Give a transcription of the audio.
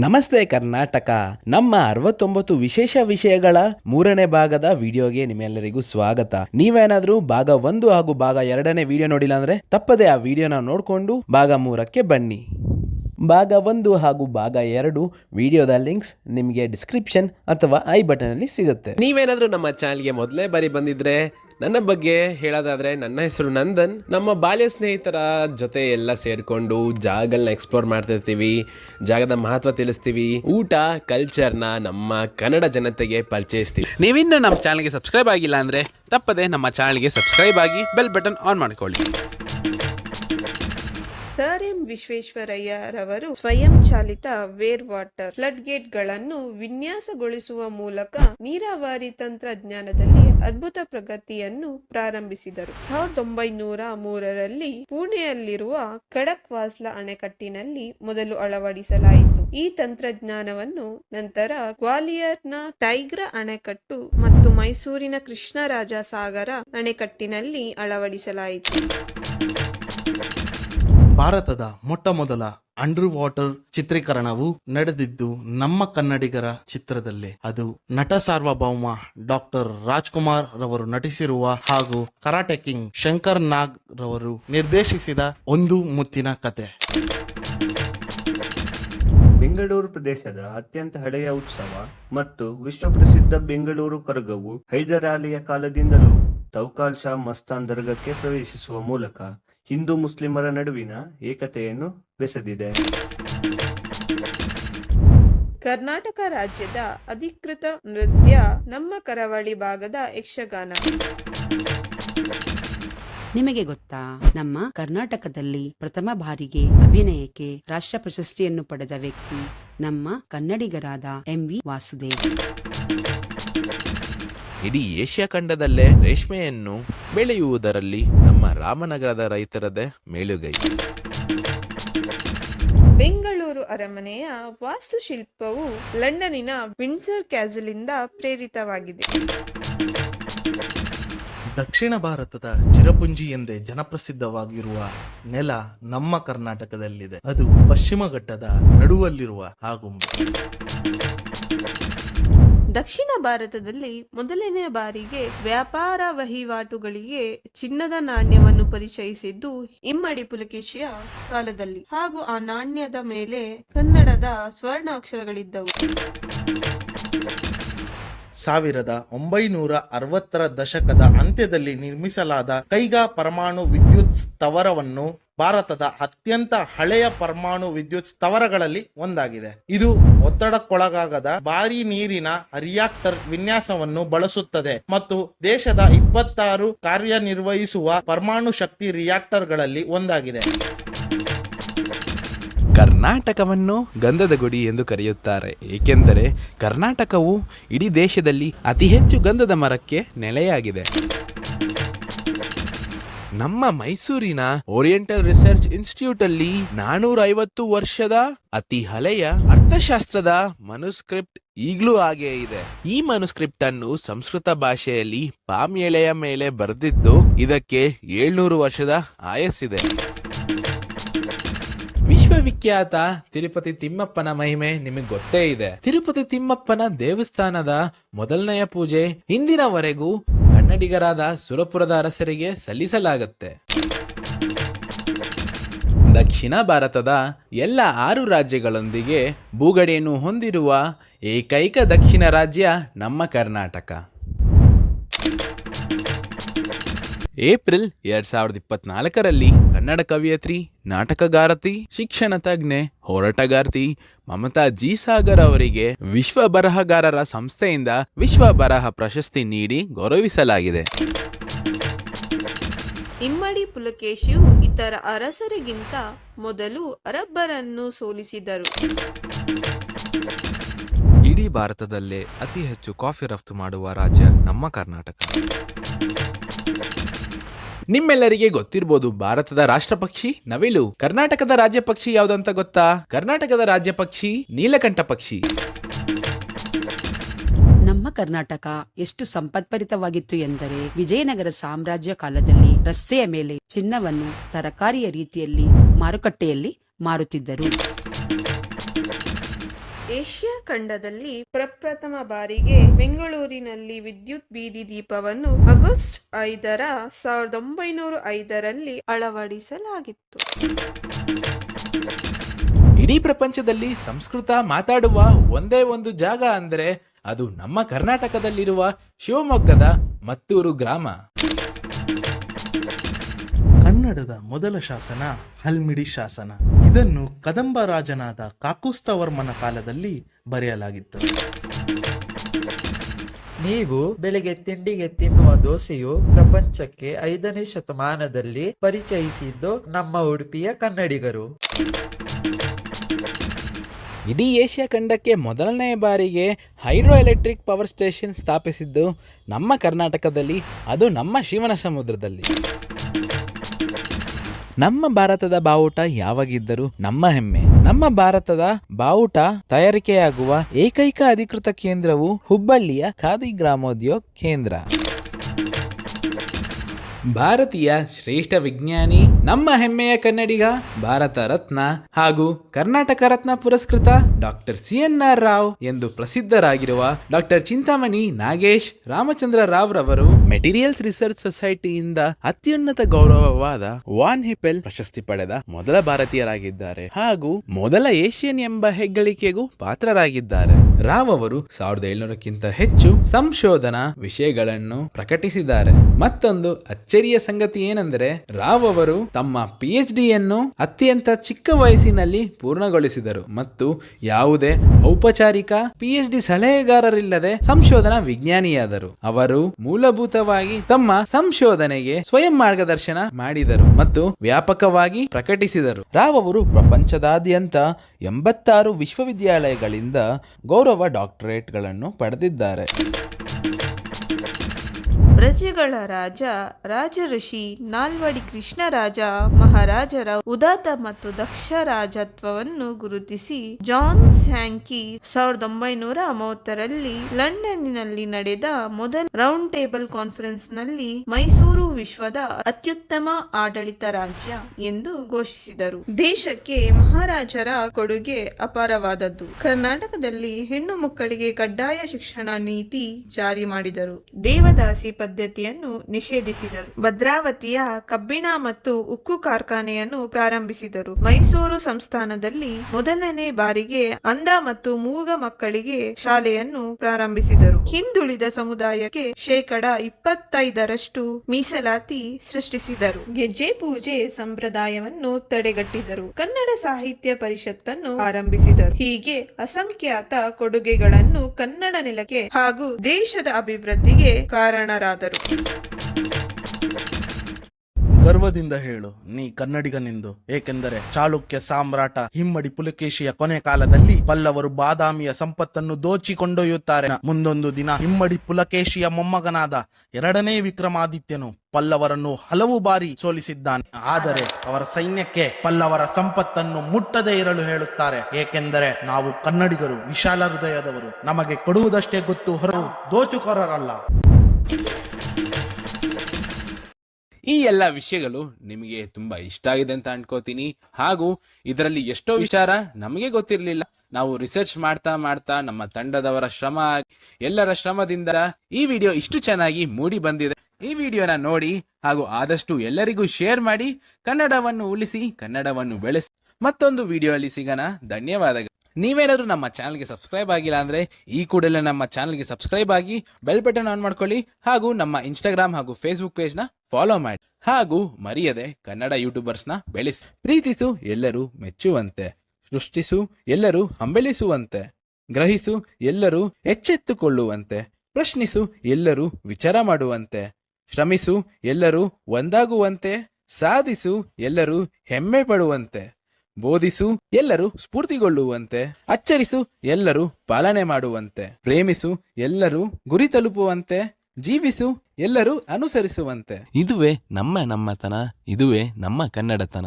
ನಮಸ್ತೆ ಕರ್ನಾಟಕ. ನಮ್ಮ ಅರವತ್ತೊಂಬತ್ತು ವಿಶೇಷ ವಿಷಯಗಳ ಮೂರನೇ ಭಾಗದ ವಿಡಿಯೋಗೆ ನಿಮ್ಮೆಲ್ಲರಿಗೂ ಸ್ವಾಗತ. ನೀವೇನಾದ್ರೂ ಭಾಗ ಒಂದು ಹಾಗೂ ಭಾಗ ಎರಡನೇ ವಿಡಿಯೋ ನೋಡಿಲ್ಲ ಅಂದ್ರೆ ತಪ್ಪದೆ ಆ ವಿಡಿಯೋನ ನೋಡಿಕೊಂಡು ಭಾಗ ಮೂರಕ್ಕೆ ಬನ್ನಿ. ಭಾಗ ಒಂದು ಹಾಗೂ ಭಾಗ ಎರಡು ವಿಡಿಯೋದ ಲಿಂಕ್ಸ್ ನಿಮಗೆ ಡಿಸ್ಕ್ರಿಪ್ಷನ್ ಅಥವಾ ಐ ಬಟನ್ ಅಲ್ಲಿ ಸಿಗುತ್ತೆ. ನೀವೇನಾದ್ರೂ ನಮ್ಮ ಚಾನಲ್ಗೆ ಮೊದಲೇ ಬಾರಿ ಬಂದಿದ್ರೆ ನನ್ನ ಬಗ್ಗೆ ಹೇಳೋದಾದ್ರೆ ನನ್ನ ಹೆಸರು ನಂದನ್. ನಮ್ಮ ಬಾಲ್ಯ ಸ್ನೇಹಿತರ ಜೊತೆ ಎಲ್ಲ ಸೇರಿಕೊಂಡು ಜಾಗಗಳನ್ನ ಎಕ್ಸ್ಪ್ಲೋರ್ ಮಾಡ್ತಿರ್ತೀವಿ, ಜಾಗದ ಮಹತ್ವ ತಿಳಿಸ್ತೀವಿ, ಊಟ ಕಲ್ಚರ್ನ ನಮ್ಮ ಕನ್ನಡ ಜನತೆಗೆ ಪರಿಚಯಿಸ್ತೀವಿ. ನೀವಿನ್ನು ನಮ್ಮ ಚಾನಲ್ಗೆ ಸಬ್ಸ್ಕ್ರೈಬ್ ಆಗಿಲ್ಲ ಅಂದ್ರೆ ತಪ್ಪದೆ ನಮ್ಮ ಚಾನಲ್ಗೆ ಸಬ್ಸ್ಕ್ರೈಬ್ ಆಗಿ ಬೆಲ್ ಬಟನ್ ಆನ್ ಮಾಡಿಕೊಳ್ಳಿ. ಸರ್ ಎಂ ವಿಶ್ವೇಶ್ವರಯ್ಯರವರು ಸ್ವಯಂ ಚಾಲಿತ ವೇರ್ ವಾಟರ್ ಫ್ಲಡ್ ಗೇಟ್ಗಳನ್ನು ವಿನ್ಯಾಸಗೊಳಿಸುವ ಮೂಲಕ ನೀರಾವರಿ ತಂತ್ರಜ್ಞಾನದಲ್ಲಿ ಅದ್ಭುತ ಪ್ರಗತಿಯನ್ನು ಪ್ರಾರಂಭಿಸಿದರು. ಸಾವಿರದ ಒಂಬೈನೂರ ಮೂರರಲ್ಲಿ ಪುಣೆಯಲ್ಲಿರುವ ಖಡಕ್ ವಾಸ್ಲಾ ಅಣೆಕಟ್ಟಿನಲ್ಲಿ ಮೊದಲು ಅಳವಡಿಸಲಾಯಿತು. ಈ ತಂತ್ರಜ್ಞಾನವನ್ನು ನಂತರ ಗ್ವಾಲಿಯರ್ನ ಟೈಗ್ರ ಅಣೆಕಟ್ಟು ಮತ್ತು ಮೈಸೂರಿನ ಕೃಷ್ಣರಾಜ ಸಾಗರ ಅಣೆಕಟ್ಟಿನಲ್ಲಿ ಅಳವಡಿಸಲಾಯಿತು. ಭಾರತದ ಮೊಟ್ಟ ಮೊದಲ ಅಂಡರ್ ವಾಟರ್ ಚಿತ್ರೀಕರಣವು ನಡೆದಿದ್ದು ನಮ್ಮ ಕನ್ನಡಿಗರ ಚಿತ್ರದಲ್ಲಿ. ಅದು ನಟ ಸಾರ್ವಭೌಮ ಡಾಕ್ಟರ್ ರಾಜ್ಕುಮಾರ್ ರವರು ನಟಿಸಿರುವ ಹಾಗೂ ಕರಾಟೆ ಕಿಂಗ್ ಶಂಕರ್ ನಾಗ್ ರವರು ನಿರ್ದೇಶಿಸಿದ ಒಂದು ಮುತ್ತಿನ ಕತೆ. ಬೆಂಗಳೂರು ಪ್ರದೇಶದ ಅತ್ಯಂತ ಹಳೆಯ ಉತ್ಸವ ಮತ್ತು ವಿಶ್ವಪ್ರಸಿದ್ಧ ಬೆಂಗಳೂರು ಕರಗವು ಹೈದರಾಲಿಯ ಕಾಲದಿಂದಲೂ ತೌಕಾಲ್ ಶಾ ಮಸ್ತಾನ್ ದರ್ಗಕ್ಕೆ ಪ್ರವೇಶಿಸುವ ಮೂಲಕ ಹಿಂದೂ ಮುಸ್ಲಿಮರ ನಡುವಿನ ಏಕತೆಯನ್ನು ಬೆಸೆದಿದೆ. ಕರ್ನಾಟಕ ರಾಜ್ಯದ ಅಧಿಕೃತ ನೃತ್ಯ ನಮ್ಮ ಕರಾವಳಿ ಭಾಗದ ಯಕ್ಷಗಾನ. ನಿಮಗೆ ಗೊತ್ತಾ ನಮ್ಮ ಕರ್ನಾಟಕದಲ್ಲಿ ಪ್ರಥಮ ಬಾರಿಗೆ ಅಭಿನಯಕ್ಕೆ ರಾಷ್ಟ್ರ ಪ್ರಶಸ್ತಿಯನ್ನು ಪಡೆದ ವ್ಯಕ್ತಿ ನಮ್ಮ ಕನ್ನಡಿಗರಾದ ಎಂ ವಿ ವಾಸುದೇವ್. ಇಡೀ ಏಷ್ಯಾ ಖಂಡದಲ್ಲೇ ರೇಷ್ಮೆಯನ್ನು ಬೆಳೆಯುವುದರಲ್ಲಿ ನಮ್ಮ ರಾಮನಗರದ ರೈತರದೇ ಮೇಲುಗೈ. ಬೆಂಗಳೂರು ಅರಮನೆಯ ವಾಸ್ತುಶಿಲ್ಪವು ಲಂಡನಿನ ವಿಂಡ್ಸರ್ ಕ್ಯಾಸಲಿಂದ ಪ್ರೇರಿತವಾಗಿದೆ. ದಕ್ಷಿಣ ಭಾರತದ ಚಿರಪುಂಜಿ ಎಂದೇ ಜನಪ್ರಸಿದ್ಧವಾಗಿರುವ ನೆಲ ನಮ್ಮ ಕರ್ನಾಟಕದಲ್ಲಿದೆ. ಅದು ಪಶ್ಚಿಮ ಘಟ್ಟದ ನಡುವಲ್ಲಿರುವ ಆಗುಂಬೆ. ದಕ್ಷಿಣ ಭಾರತದಲ್ಲಿ ಮೊದಲನೇ ಬಾರಿಗೆ ವ್ಯಾಪಾರ ವಹಿವಾಟುಗಳಿಗೆ ಚಿನ್ನದ ನಾಣ್ಯವನ್ನು ಪರಿಚಯಿಸಿದ್ದು ಇಮ್ಮಡಿ ಪುಲಕೇಶಿಯ ಕಾಲದಲ್ಲಿ. ಹಾಗೂ ಆ ನಾಣ್ಯದ ಮೇಲೆ ಕನ್ನಡದ ಸ್ವರ್ಣ ಅಕ್ಷರಗಳಿದ್ದವು ಸಾವಿರದ ಒಂಬೈನೂರ ಅರವತ್ತರ ದಶಕದ ಅಂತ್ಯದಲ್ಲಿ ನಿರ್ಮಿಸಲಾದ ಕೈಗಾ ಪರಮಾಣು ವಿದ್ಯುತ್ ಸ್ಥಾವರವನ್ನು ಭಾರತದ ಅತ್ಯಂತ ಹಳೆಯ ಪರಮಾಣು ವಿದ್ಯುತ್ ಸ್ಥಾವರಗಳಲ್ಲಿ ಒಂದಾಗಿದೆ. ಇದು ಒತ್ತಡಕ್ಕೊಳಗಾಗದ ಭಾರಿ ನೀರಿನ ರಿಯಾಕ್ಟರ್ ವಿನ್ಯಾಸವನ್ನು ಬಳಸುತ್ತದೆ ಮತ್ತು ದೇಶದ ಇಪ್ಪತ್ತಾರು ಕಾರ್ಯನಿರ್ವಹಿಸುವ ಪರಮಾಣು ಶಕ್ತಿ ರಿಯಾಕ್ಟರ್ಗಳಲ್ಲಿ ಒಂದಾಗಿದೆ. ಕರ್ನಾಟಕವನ್ನು ಗಂಧದ ಗುಡಿ ಎಂದು ಕರೆಯುತ್ತಾರೆ. ಏಕೆಂದರೆ ಕರ್ನಾಟಕವು ಇಡೀ ದೇಶದಲ್ಲಿ ಅತಿ ಹೆಚ್ಚು ಗಂಧದ ಮರಕ್ಕೆ ನೆಲೆಯಾಗಿದೆ. ನಮ್ಮ ಮೈಸೂರಿನ ಓರಿಯೆಂಟಲ್ ರಿಸರ್ಚ್ ಇನ್ಸ್ಟಿಟ್ಯೂಟ್ ಅಲ್ಲಿ ನಾನೂರ ಐವತ್ತು ವರ್ಷದ ಅತಿ ಹಳೆಯ ಅರ್ಥಶಾಸ್ತ್ರದ ಮನುಸ್ಕ್ರಿಪ್ಟ್ ಈಗಲೂ ಹಾಗೆ ಇದೆ. ಈ ಮನುಸ್ಕ್ರಿಪ್ಟ್ ಅನ್ನು ಸಂಸ್ಕೃತ ಭಾಷೆಯಲ್ಲಿ ಪಾಮ್ ಎಳೆಯ ಮೇಲೆ ಬರೆದಿದ್ದು ಇದಕ್ಕೆ ಏಳ್ನೂರು ವರ್ಷದ ಆಯಸ್ಸಿದೆ. ವಿಶ್ವವಿಖ್ಯಾತ ತಿರುಪತಿ ತಿಮ್ಮಪ್ಪನ ಮಹಿಮೆ ನಿಮಗೆ ಗೊತ್ತೇ ಇದೆ. ತಿರುಪತಿ ತಿಮ್ಮಪ್ಪನ ದೇವಸ್ಥಾನದ ಮೊದಲನೆಯ ಪೂಜೆ ಇಂದಿನವರೆಗೂ ಕನ್ನಡಿಗರಾದ ಸುರಪುರದ ಅರಸರಿಗೆ ಸಲ್ಲಿಸಲಾಗುತ್ತೆ. ದಕ್ಷಿಣ ಭಾರತದ ಎಲ್ಲ ಆರು ರಾಜ್ಯಗಳೊಂದಿಗೆ ಭೂಗಡೆಯನ್ನು ಹೊಂದಿರುವ ಏಕೈಕ ದಕ್ಷಿಣ ರಾಜ್ಯ ನಮ್ಮ ಕರ್ನಾಟಕ. ಏಪ್ರಿಲ್ ಎರಡ್ ಸಾವಿರದ ಇಪ್ಪತ್ನಾಲ್ಕರಲ್ಲಿ ಕನ್ನಡ ಕವಿಯತ್ರಿ ನಾಟಕಗಾರತಿ ಶಿಕ್ಷಣ ತಜ್ಞೆ ಹೋರಾಟಗಾರ್ತಿ ಮಮತಾ ಜಿ ಸಾಗರ್ ಅವರಿಗೆ ವಿಶ್ವ ಬರಹಗಾರರ ಸಂಸ್ಥೆಯಿಂದ ವಿಶ್ವ ಬರಹ ಪ್ರಶಸ್ತಿ ನೀಡಿ ಗೌರವಿಸಲಾಗಿದೆ. ಇಮ್ಮಡಿ ಪುಲಕೇಶಿಯು ಇತರ ಅರಸರಿಗಿಂತ ಮೊದಲು ಅರಬ್ಬರನ್ನು ಸೋಲಿಸಿದರು. ಇಡೀ ಭಾರತದಲ್ಲೇ ಅತಿ ಹೆಚ್ಚು ಕಾಫಿ ರಫ್ತು ಮಾಡುವ ರಾಜ್ಯ ನಮ್ಮ ಕರ್ನಾಟಕ. ನಿಮ್ಮೆಲ್ಲರಿಗೆ ಗೊತ್ತಿರ್ಬೋದು, ಭಾರತದ ರಾಷ್ಟ್ರ ಪಕ್ಷಿ ನವಿಲು. ಕರ್ನಾಟಕದ ರಾಜ್ಯ ಪಕ್ಷಿ ಯಾವ್ದಂತ ಗೊತ್ತಾ? ಕರ್ನಾಟಕದ ರಾಜ್ಯ ಪಕ್ಷಿ ನೀಲಕಂಠ ಪಕ್ಷಿ. ನಮ್ಮ ಕರ್ನಾಟಕ ಎಷ್ಟು ಸಂಪತ್ಪರಿತವಾಗಿತ್ತು ಎಂದರೆ, ವಿಜಯನಗರ ಸಾಮ್ರಾಜ್ಯ ಕಾಲದಲ್ಲಿ ರಸ್ತೆಯ ಮೇಲೆ ಚಿನ್ನವನ್ನು ತರಕಾರಿಯ ರೀತಿಯಲ್ಲಿ ಮಾರುಕಟ್ಟೆಯಲ್ಲಿ ಮಾರುತ್ತಿದ್ದರು. ಏಷ್ಯಾ ಖಂಡದಲ್ಲಿ ಪ್ರಪ್ರಥಮ ಬಾರಿಗೆ ಬೆಂಗಳೂರಿನಲ್ಲಿ ವಿದ್ಯುತ್ ಬೀದಿ ದೀಪವನ್ನು ಆಗಸ್ಟ್ ಐದರ ಸಾವಿರದ ಒಂಬೈನೂರ ಐದರಲ್ಲಿ ಅಳವಡಿಸಲಾಗಿತ್ತು. ಇಡೀ ಪ್ರಪಂಚದಲ್ಲಿ ಸಂಸ್ಕೃತ ಮಾತಾಡುವ ಒಂದೇ ಒಂದು ಜಾಗ ಅಂದರೆ ಅದು ನಮ್ಮ ಕರ್ನಾಟಕದಲ್ಲಿರುವ ಶಿವಮೊಗ್ಗದ ಮತ್ತೂರು ಗ್ರಾಮ. ಕನ್ನಡದ ಮೊದಲ ಶಾಸನ ಹಲ್ಮಿಡಿ ಶಾಸನ. ಇದನ್ನು ಕದಂಬ ರಾಜನಾದ ಕಾಕುಸ್ತವರ್ಮನ ಕಾಲದಲ್ಲಿ ಬರೆಯಲಾಗಿತ್ತು. ನೀವು ಬೆಳಿಗ್ಗೆ ತಿಂಡಿಗೆ ತಿನ್ನುವ ದೋಸೆಯು ಪ್ರಪಂಚಕ್ಕೆ ಐದನೇ ಶತಮಾನದಲ್ಲಿ ಪರಿಚಯಿಸಿದ್ದು ನಮ್ಮ ಉಡುಪಿಯ ಕನ್ನಡಿಗರು. ಇಡೀ ಏಷ್ಯಾ ಖಂಡಕ್ಕೆ ಮೊದಲನೇ ಬಾರಿಗೆ ಹೈಡ್ರೋ ಎಲೆಕ್ಟ್ರಿಕ್ ಪವರ್ ಸ್ಟೇಷನ್ ಸ್ಥಾಪಿಸಿದ್ದು ನಮ್ಮ ಕರ್ನಾಟಕದಲ್ಲಿ ಅದು ನಮ್ಮ ಶಿವನ ಸಮುದ್ರದಲ್ಲಿ. ನಮ್ಮ ಭಾರತದ ಬಾವುಟ ಯಾವಾಗಿದ್ದರೂ ನಮ್ಮ ಹೆಮ್ಮೆ. ನಮ್ಮ ಭಾರತದ ಬಾವುಟ ತಯಾರಿಕೆಯಾಗುವ ಏಕೈಕ ಅಧಿಕೃತ ಕೇಂದ್ರವು ಹುಬ್ಬಳ್ಳಿಯ ಖಾದಿ ಗ್ರಾಮೋದ್ಯೋಗ ಕೇಂದ್ರ. ಭಾರತೀಯ ಶ್ರೇಷ್ಠ ವಿಜ್ಞಾನಿ ನಮ್ಮ ಹೆಮ್ಮೆಯ ಕನ್ನಡಿಗ, ಭಾರತ ರತ್ನ ಹಾಗೂ ಕರ್ನಾಟಕ ರತ್ನ ಪುರಸ್ಕೃತ doctor C N R Rao ಎಂದು ಪ್ರಸಿದ್ಧರಾಗಿರುವ ಡಾಕ್ಟರ್ ಚಿಂತಾಮಣಿ ನಾಗೇಶ್, ರಾಮಚಂದ್ರ ರಾವ್ ರವರು ಮೆಟೀರಿಯಲ್ಸ್ ರಿಸರ್ಚ್ ಸೊಸೈಟಿಯಿಂದ ಅತ್ಯುನ್ನತ ಗೌರವವಾದ ವಾನ್ ಹಿಪೆಲ್ ಪ್ರಶಸ್ತಿ ಪಡೆದ ಮೊದಲ ಭಾರತೀಯರಾಗಿದ್ದಾರೆ ಹಾಗೂ ಮೊದಲ ಏಷ್ಯನ್ ಎಂಬ ಹೆಗ್ಗಳಿಕೆಗೂ ಪಾತ್ರರಾಗಿದ್ದಾರೆ. ರಾವ್ ಅವರು ಸಾವಿರದ ಏಳ್ನೂರಕ್ಕಿಂತ ಹೆಚ್ಚು ಸಂಶೋಧನಾ ವಿಷಯಗಳನ್ನು ಪ್ರಕಟಿಸಿದ್ದಾರೆ. ಮತ್ತೊಂದು ಅಚ್ಚರಿಯ ಸಂಗತಿ ಏನೆಂದರೆ, ರಾವ್ ಅವರು ತಮ್ಮ ಪಿ ಎಚ್ ಡಿಯನ್ನು ಅತ್ಯಂತ ಚಿಕ್ಕ ವಯಸ್ಸಿನಲ್ಲಿ ಪೂರ್ಣಗೊಳಿಸಿದರು ಮತ್ತು ಯಾವುದೇ ಔಪಚಾರಿಕ ಪಿ ಎಚ್ ಡಿ ಸಲಹೆಗಾರರಿಲ್ಲದೆ ಸಂಶೋಧನಾ ವಿಜ್ಞಾನಿಯಾದರು. ಅವರು ಮೂಲಭೂತವಾಗಿ ತಮ್ಮ ಸಂಶೋಧನೆಗೆ ಸ್ವಯಂ ಮಾರ್ಗದರ್ಶನ ಮಾಡಿದರು ಮತ್ತು ವ್ಯಾಪಕವಾಗಿ ಪ್ರಕಟಿಸಿದರು. ರಾವ್ ಅವರು ಪ್ರಪಂಚದಾದ್ಯಂತ ಎಂಬತ್ತಾರು ವಿಶ್ವವಿದ್ಯಾಲಯಗಳಿಂದ ಗೌರವ ಡಾಕ್ಟರೇಟ್ಗಳನ್ನು ಪಡೆದಿದ್ದಾರೆ. ಬ್ರಜಗಳ ರಾಜ, ರಾಜಋಷಿ ನಾಲ್ವಡಿ ಕೃಷ್ಣರಾಜ ಮಹಾರಾಜರ ಉದಾತ ಮತ್ತು ದಕ್ಷ ರಾಜತ್ವವನ್ನು ಗುರುತಿಸಿ ಜಾನ್ ಸ್ಯಾಂಕಿ ಸಾವಿರದ ಒಂಬೈನೂರ ಮೂವತ್ತರಲ್ಲಿ ಲಂಡನ್ನಿನಲ್ಲಿ ನಡೆದ ಮೊದಲ ರೌಂಡ್ ಟೇಬಲ್ ಕಾನ್ಫರೆನ್ಸ್ನಲ್ಲಿ ಮೈಸೂರು ವಿಶ್ವದ ಅತ್ಯುತ್ತಮ ಆಡಳಿತ ರಾಜ್ಯ ಎಂದು ಘೋಷಿಸಿದರು. ದೇಶಕ್ಕೆ ಮಹಾರಾಜರ ಕೊಡುಗೆ ಅಪಾರವಾದದ್ದು. ಕರ್ನಾಟಕದಲ್ಲಿ ಹೆಣ್ಣು ಮಕ್ಕಳಿಗೆ ಕಡ್ಡಾಯ ಶಿಕ್ಷಣ ನೀತಿ ಜಾರಿ ಮಾಡಿದರು. ದೇವದಾಸಿ ಪದ್ಧತಿಯನ್ನು ನಿಷೇಧಿಸಿದರು. ಭದ್ರಾವತಿಯ ಕಬ್ಬಿಣ ಮತ್ತು ಉಕ್ಕು ಕಾರ್ಖಾನೆಯನ್ನು ಪ್ರಾರಂಭಿಸಿದರು. ಮೈಸೂರು ಸಂಸ್ಥಾನದಲ್ಲಿ ಮೊದಲನೇ ಬಾರಿಗೆ ಅಂಧ ಮತ್ತು ಮೂಗ ಮಕ್ಕಳಿಗೆ ಶಾಲೆಯನ್ನು ಪ್ರಾರಂಭಿಸಿದರು. ಹಿಂದುಳಿದ ಸಮುದಾಯಕ್ಕೆ ಶೇಕಡ ಇಪ್ಪತ್ತೈದರಷ್ಟು ಮೀಸಲಾತಿ ಸೃಷ್ಟಿಸಿದರು. ಗೆಜ್ಜೆ ಪೂಜೆ ಸಂಪ್ರದಾಯವನ್ನು ತಡೆಗಟ್ಟಿದರು. ಕನ್ನಡ ಸಾಹಿತ್ಯ ಪರಿಷತ್ತನ್ನು ಆರಂಭಿಸಿದರು. ಹೀಗೆ ಅಸಂಖ್ಯಾತ ಕೊಡುಗೆಗಳನ್ನು ಕನ್ನಡ ನೆಲಕ್ಕೆ ಹಾಗೂ ದೇಶದ ಅಭಿವೃದ್ಧಿಗೆ ಕಾರಣರಾದರು. ಗರ್ವದಿಂದ ಹೇಳು, ನೀ ಕನ್ನಡಿಗನೆಂದು ಏಕೆಂದರೆ ಚಾಲುಕ್ಯ ಸಾಮ್ರಾಟ ಹಿಮ್ಮಡಿ ಪುಲಕೇಶಿಯ ಕೊನೆ ಕಾಲದಲ್ಲಿ ಪಲ್ಲವರು ಬಾದಾಮಿಯ ಸಂಪತ್ತನ್ನು ದೋಚಿ ಕೊಂಡೊಯ್ಯುತ್ತಾರೆ ಮುಂದೊಂದು ದಿನ ಹಿಮ್ಮಡಿ ಪುಲಕೇಶಿಯ ಮೊಮ್ಮಗನಾದ ಎರಡನೇ ವಿಕ್ರಮಾದಿತ್ಯನು ಪಲ್ಲವರನ್ನು ಹಲವು ಬಾರಿ ಸೋಲಿಸಿದ್ದಾನೆ. ಆದರೆ ಅವರ ಸೈನ್ಯಕ್ಕೆ ಪಲ್ಲವರ ಸಂಪತ್ತನ್ನು ಮುಟ್ಟದೇ ಇರಲು ಹೇಳುತ್ತಾರೆ. ಏಕೆಂದರೆ ನಾವು ಕನ್ನಡಿಗರು, ವಿಶಾಲ ಹೃದಯದವರು. ನಮಗೆ ಕೊಡುವುದಷ್ಟೇ ಗೊತ್ತು ಹೊರವು ದೋಚುಕೋರರಲ್ಲ. ಈ ಎಲ್ಲ ವಿಷಯಗಳು ನಿಮಗೆ ತುಂಬಾ ಇಷ್ಟ ಆಗಿದೆ ಅಂತ ಅನ್ಕೋತೀನಿ. ಹಾಗೂ ಇದರಲ್ಲಿ ಎಷ್ಟೋ ವಿಚಾರ ನಮಗೆ ಗೊತ್ತಿರಲಿಲ್ಲ. ನಾವು ರಿಸರ್ಚ್ ಮಾಡ್ತಾ ಮಾಡ್ತಾ ನಮ್ಮ ತಂಡದವರ ಶ್ರಮ ಎಲ್ಲರ ಶ್ರಮದಿಂದ ಈ ವಿಡಿಯೋ ಇಷ್ಟು ಚೆನ್ನಾಗಿ ಮೂಡಿ ಬಂದಿದೆ. ಈ ವಿಡಿಯೋನ ನೋಡಿ ಹಾಗೂ ಆದಷ್ಟು ಎಲ್ಲರಿಗೂ ಶೇರ್ ಮಾಡಿ ಕನ್ನಡವನ್ನು ಉಳಿಸಿ ಕನ್ನಡವನ್ನು ಬೆಳೆಸಿ. ಮತ್ತೊಂದು ವಿಡಿಯೋ ಅಲ್ಲಿ ಸಿಗೋಣ. ಧನ್ಯವಾದಗಳು. ನೀವೇನಾದ್ರೂ ನಮ್ಮ ಚಾನಲ್ಗೆ ಸಬ್ಸ್ಕ್ರೈಬ್ ಆಗಿಲ್ಲ ಅಂದರೆ ಈ ಕೂಡಲೇ ನಮ್ಮ ಚಾನಲ್ಗೆ ಸಬ್ಸ್ಕ್ರೈಬ್ ಆಗಿ ಬೆಲ್ ಬಟನ್ ಆನ್ ಮಾಡ್ಕೊಳ್ಳಿ ಹಾಗೂ ನಮ್ಮ ಇನ್ಸ್ಟಾಗ್ರಾಮ್ ಹಾಗೂ ಫೇಸ್ಬುಕ್ ಪೇಜ್ನ ಫಾಲೋ ಮಾಡಿ. ಹಾಗೂ ಮರೆಯದೆ ಕನ್ನಡ ಯೂಟ್ಯೂಬರ್ಸ್ನ ಬೆಳೆಸಿ. ಪ್ರೀತಿಸು ಎಲ್ಲರೂ ಮೆಚ್ಚುವಂತೆ, ಸೃಷ್ಟಿಸು ಎಲ್ಲರೂ ಹಂಬಲಿಸುವಂತೆ, ಗ್ರಹಿಸು ಎಲ್ಲರೂ ಎಚ್ಚೆತ್ತುಕೊಳ್ಳುವಂತೆ, ಪ್ರಶ್ನಿಸು ಎಲ್ಲರೂ ವಿಚಾರ ಮಾಡುವಂತೆ, ಶ್ರಮಿಸು ಎಲ್ಲರೂ ಒಂದಾಗುವಂತೆ, ಸಾಧಿಸು ಎಲ್ಲರೂ ಹೆಮ್ಮೆ ಪಡುವಂತೆ. ಬೋಧಿಸು, ಎಲ್ಲರೂ ಸ್ಫೂರ್ತಿಗೊಳ್ಳುವಂತೆ. ಅಚ್ಚರಿಸು, ಎಲ್ಲರೂ ಪಾಲನೆ ಮಾಡುವಂತೆ. ಪ್ರೇಮಿಸು, ಎಲ್ಲರೂ ಗುರಿ ತಲುಪುವಂತೆ. ಜೀವಿಸು, ಎಲ್ಲರೂ ಅನುಸರಿಸುವಂತೆ. ಇದುವೇ ನಮ್ಮ ನಮ್ಮತನ, ಇದುವೇ ನಮ್ಮ ಕನ್ನಡತನ.